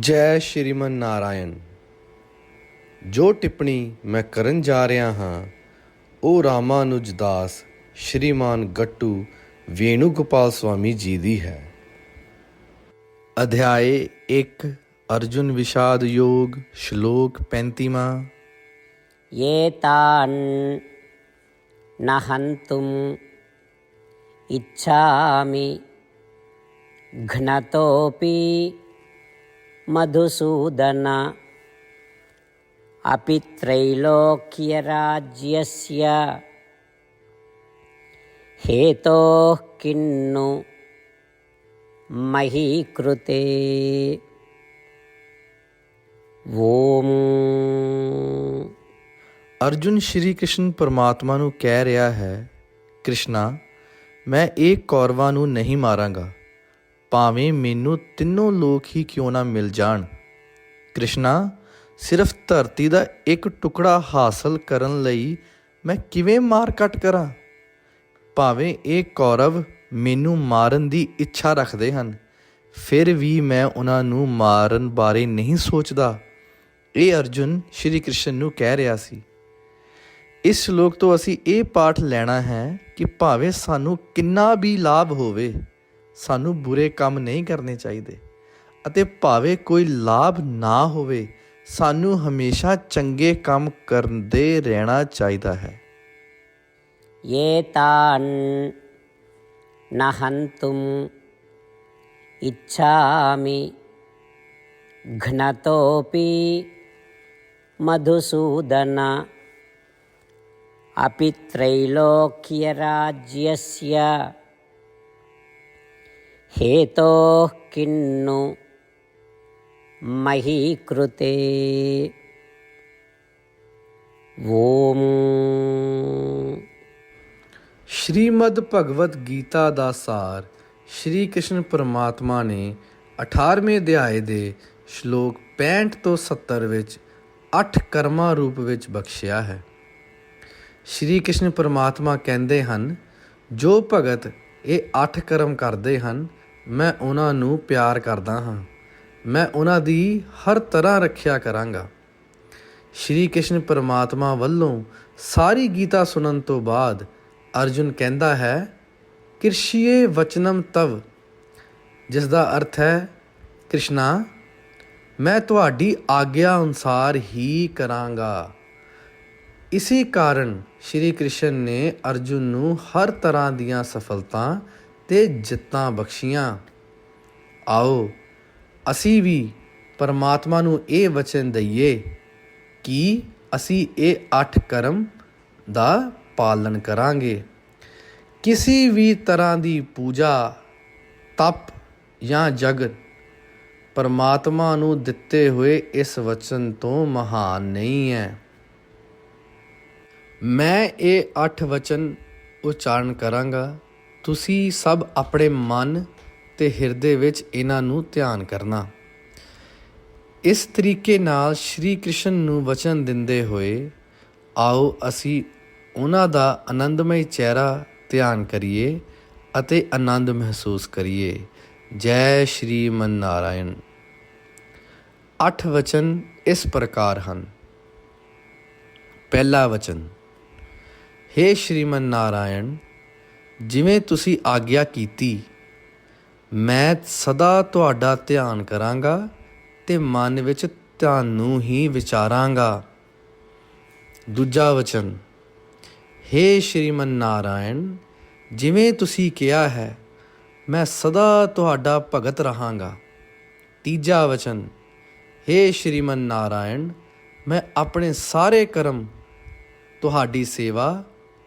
ਜੈ ਸ਼੍ਰੀਮਨ ਨਾਰਾਇਣ ਜੋ ਟਿੱਪਣੀ ਮੈਂ ਕਰਨ ਜਾ ਰਿਹਾ ਹਾਂ ਉਹ ਰਾਮਾਨੁਜ ਦਾਸ ਸ਼੍ਰੀਮਾਨ ਗੱਟੂ ਵੇਣੂ ਗੋਪਾਲ ਸਵਾਮੀ ਜੀ ਦੀ ਹੈ ਅਧਿਆਏ 1 ਅਰਜੁਨ ਵਿਸ਼ਾਦ ਯੋਗ ਸ਼ਲੋਕ 35ਵਾਂ एतान् न हन्तुम् इच्छामि घ्नतोऽपि मधुसूदन अपि त्रैलोक्यराज्यस्य हेतोः किन्नु मही कृते ॐ ਅਰਜੁਨ ਸ਼੍ਰੀ ਕ੍ਰਿਸ਼ਨ ਪਰਮਾਤਮਾ ਨੂੰ ਕਹਿ ਰਿਹਾ ਹੈ ਕ੍ਰਿਸ਼ਨਾ ਮੈਂ ਇਹ ਕੌਰਵਾਂ ਨੂੰ ਨਹੀਂ ਮਾਰਾਂਗਾ ਭਾਵੇਂ ਮੈਨੂੰ ਤਿੰਨੋਂ ਲੋਕ ਹੀ ਕਿਉਂ ਨਾ ਮਿਲ ਜਾਣ। ਕ੍ਰਿਸ਼ਨਾ, ਸਿਰਫ ਧਰਤੀ ਦਾ ਇੱਕ ਟੁਕੜਾ ਹਾਸਲ ਕਰਨ ਲਈ ਮੈਂ ਕਿਵੇਂ ਮਾਰ ਕੱਟ ਕਰਾਂ? ਭਾਵੇਂ ਇਹ ਕੌਰਵ ਮੈਨੂੰ ਮਾਰਨ ਦੀ ਇੱਛਾ ਰੱਖਦੇ ਹਨ, ਫਿਰ ਵੀ ਮੈਂ ਉਹਨਾਂ ਨੂੰ ਮਾਰਨ ਬਾਰੇ ਨਹੀਂ ਸੋਚਦਾ। ਇਹ ਅਰਜੁਨ ਸ਼੍ਰੀ ਕ੍ਰਿਸ਼ਨ ਨੂੰ ਕਹਿ ਰਿਹਾ ਸੀ। ਇਸ ਸ਼ਲੋਕ ਤੋਂ ਅਸੀਂ ਇਹ ਪਾਠ ਲੈਣਾ ਹੈ ਕਿ ਭਾਵੇਂ ਸਾਨੂੰ ਕਿੰਨਾ ਵੀ ਲਾਭ ਹੋਵੇ ਸਾਨੂੰ ਬੁਰੇ ਕੰਮ ਨਹੀਂ ਕਰਨੇ ਚਾਹੀਦੇ ਅਤੇ ਭਾਵੇਂ ਕੋਈ ਲਾਭ ਨਾ ਹੋਵੇ ਸਾਨੂੰ ਹਮੇਸ਼ਾ ਚੰਗੇ ਕੰਮ ਕਰਦੇ ਰਹਿਣਾ ਚਾਹੀਦਾ ਹੈ एतान् न हन्तुम् इच्छामि घ्नतोऽपि मधुसूदन अपि त्रैलोक्यराज्यस्य हेतोः किन्नु मही कृते ॐ ਸ਼੍ਰੀਮਦ ਭਗਵਤ ਗੀਤਾ ਦਾ ਸਾਰ ਸ਼੍ਰੀ ਕ੍ਰਿਸ਼ਨ ਪਰਮਾਤਮਾ ਨੇ 18ਵੇਂ ਅਧਿਆਏ ਦੇ ਸ਼ਲੋਕ 65 ਤੋਂ 70 ਵਿੱਚ 8 ਕਰਮਾਂ ਰੂਪ ਵਿੱਚ ਬਖਸ਼ਿਆ ਹੈ ਸ਼੍ਰੀ ਕ੍ਰਿਸ਼ਨ ਪਰਮਾਤਮਾ ਕਹਿੰਦੇ ਹਨ ਜੋ ਭਗਤ ਇਹ 8 ਕਰਮ ਕਰਦੇ ਹਨ ਮੈਂ ਉਹਨਾਂ ਨੂੰ ਪਿਆਰ ਕਰਦਾ ਹਾਂ। ਮੈਂ ਉਹਨਾਂ ਦੀ ਹਰ ਤਰ੍ਹਾਂ ਰੱਖਿਆ ਕਰਾਂਗਾ। ਸ਼੍ਰੀ ਕ੍ਰਿਸ਼ਨ ਪਰਮਾਤਮਾ ਵੱਲੋਂ ਸਾਰੀ ਗੀਤਾ ਸੁਣਨ ਤੋਂ ਬਾਅਦ ਅਰਜੁਨ ਕਹਿੰਦਾ ਹੈ, ਕਿਰਸ਼ੀਏ ਵਚਨਮ ਤਵ ਜਿਸ ਦਾ ਅਰਥ ਹੈ, ਕ੍ਰਿਸ਼ਨਾ, ਮੈਂ ਤੁਹਾਡੀ ਆਗਿਆ ਅਨੁਸਾਰ ਹੀ ਕਰਾਂਗਾ। ਇਸੇ ਕਾਰਨ ਸ਼੍ਰੀ ਕ੍ਰਿਸ਼ਨ ਨੇ ਅਰਜੁਨ ਨੂੰ ਹਰ ਤਰ੍ਹਾਂ ਦੀਆਂ ਸਫਲਤਾ ਤੇ ਜਿੱਤਾਂ ਬਖਸ਼ੀਆਂ। ਆਓ, ਅਸੀਂ ਵੀ ਪਰਮਾਤਮਾ ਨੂੰ ਇਹ ਵਚਨ ਦਈਏ ਕਿ ਅਸੀਂ ਇਹ ਅੱਠ ਕਰਮ ਦਾ ਪਾਲਣ ਕਰਾਂਗੇ। ਕਿਸੇ ਵੀ ਤਰ੍ਹਾਂ ਦੀ ਪੂਜਾ, ਤਪ ਜਾਂ ਜਗਤ ਪਰਮਾਤਮਾ ਨੂੰ ਦਿੱਤੇ ਹੋਏ ਇਸ ਵਚਨ ਤੋਂ ਮਹਾਨ ਨਹੀਂ ਹੈ। ਮੈਂ ਇਹ ਅੱਠ ਵਚਨ ਉਚਾਰਨ ਕਰਾਂਗਾ। ਤੁਸੀਂ ਸਭ ਆਪਣੇ ਮਨ ਤੇ ਹਿਰਦੇ ਵਿੱਚ ਇਹਨਾਂ ਨੂੰ ਧਿਆਨ ਕਰਨਾ। ਇਸ ਤਰੀਕੇ ਨਾਲ ਸ਼੍ਰੀ ਕ੍ਰਿਸ਼ਨ ਨੂੰ ਵਚਨ ਦਿੰਦੇ ਹੋਏ, ਆਓ ਅਸੀਂ ਉਹਨਾਂ ਦਾ ਆਨੰਦਮਈ ਚਿਹਰਾ ਧਿਆਨ ਕਰੀਏ ਅਤੇ ਆਨੰਦ ਮਹਿਸੂਸ ਕਰੀਏ। ਜੈ ਸ਼੍ਰੀ ਮਨ ਨਾਰਾਇਣ ਅੱਠ ਵਚਨ ਇਸ ਪ੍ਰਕਾਰ ਹਨ। ਪਹਿਲਾ ਵਚਨ हे ਸ਼੍ਰੀਮਨ ਨਾਰਾਇਣ ਜਿਵੇਂ ਤੁਸੀਂ ਆਗਿਆ ਕੀਤੀ, ਮੈਂ ਸਦਾ ਤੁਹਾਡਾ ਧਿਆਨ ਕਰਾਂਗਾ ਤੇ ਮਨ ਵਿੱਚ ਤੁਹਾਨੂੰ ਹੀ ਵਿਚਾਰਾਂਗਾ। ਦੂਜਾ ਵਚਨ हे ਸ਼੍ਰੀਮਨ ਨਾਰਾਇਣ, ਜਿਵੇਂ ਤੁਸੀਂ ਕਿਹਾ ਹੈ, ਮੈਂ ਸਦਾ ਤੁਹਾਡਾ ਭਗਤ ਰਹਾਂਗਾ। ਤੀਜਾ ਵਚਨ हे ਸ਼੍ਰੀਮਨ ਨਾਰਾਇਣ, ਮੈਂ ਆਪਣੇ ਸਾਰੇ ਕਰਮ, ਤੁਹਾਡੀ ਸੇਵਾ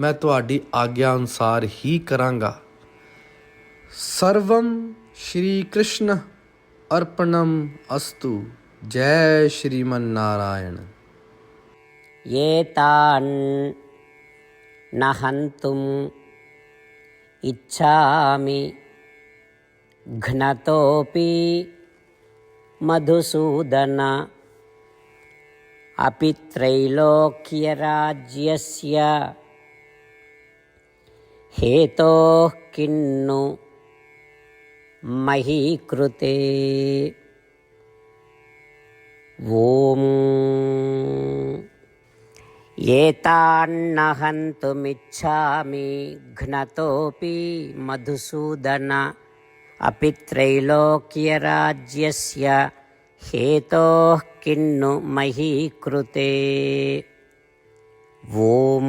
ਮੈਂ ਤੁਹਾਡੀ ਆਗਿਆ ਅਨੁਸਾਰ ਹੀ ਕਰਾਂਗਾ ਸਰਵਮ ਸ਼੍ਰੀ ਕ੍ਰਿਸ਼ਨ ਅਰਪਣਮ ਅਸਤੂ ਜੈ ਸ਼੍ਰੀਮਨ ਨਾਰਾਇਣ एतान् न हन्तुम् इच्छामि घ्नतोऽपि मधुसूदन अपि त्रैलोक्यराज्यस्य हेतोः किन्नु मही कृते ॐ एतान्न हन्तुमिच्छामि घ्नतोऽपि मधुसूदन अपि त्रैलोक्यराज्यस्य हेतोः किन्नु मही कृते ॐ